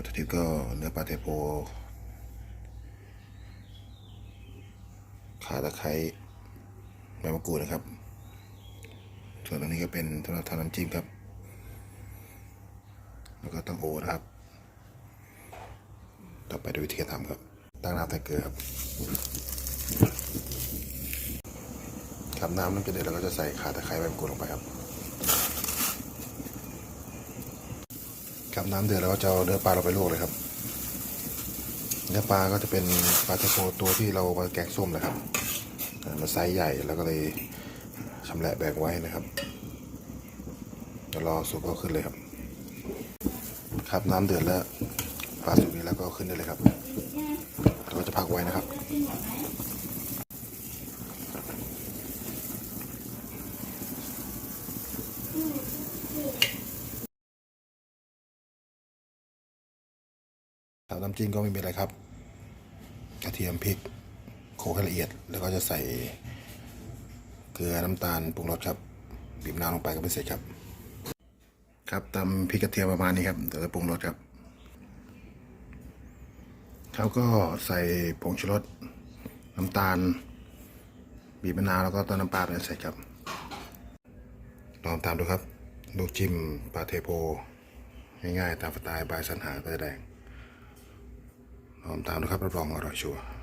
วัตถุดิบก็เนื้อปลาเทโพขาตะไคร้ใบมะกรูดนะครับ ส่วนตรงนี้ก็เป็นสำหรับทำน้ำจิ้มครับ แล้วก็ต้องโอนะครับ ต่อไปดูวิธีการทำครับ ตั้งน้ำใส่เกลือครับครับน้ำน้ำจะเดือดเราก็จะใส่ขาตะไคร้ใบมะกรูดลงไปครับ ครับน้ำเดือดแล้วก็จะเอาเนื้อปลาเราไปลวกเลยครับ เนื้อปลาก็จะเป็นปลาเทโพตัวที่เรามาแกงส้มนะครับอ่ามันไซส์ใหญ่แล้วก็เลยชำแหละแบ่งไว้นะครับเดี๋ยวรอสุกก็ขึ้นเลยครับ ครับน้ำเดือดแล้วปลาสุกนี้แล้วก็ขึ้นได้เลยครับเราก็จะพักไว้นะครับ ครับน้ำจิ้มก็ไม่มีอะไรครับ กระเทียมพริกโขลกให้ละเอียด แล้วก็จะใส่เกลือน้ำตาลปรุงรสครับบีบน้ำลงไปก็เป็นเสร็จครับ ครับตำพริกกระเทียมประมาณนี้ครับเดี๋ยวจะปรุงรสครับเขาก็ใส่ผงชูรสน้ำตาล บีบมะนาวแล้วก็ต้นน้ำปลาเป็นเสร็จครับลองตามดูครับ ลูกจิ้มปลาเทโพง่ายๆตามสไตล์บายสันหาเตอร์แดง ลองตามดูครับรับรองอร่อยชัวร์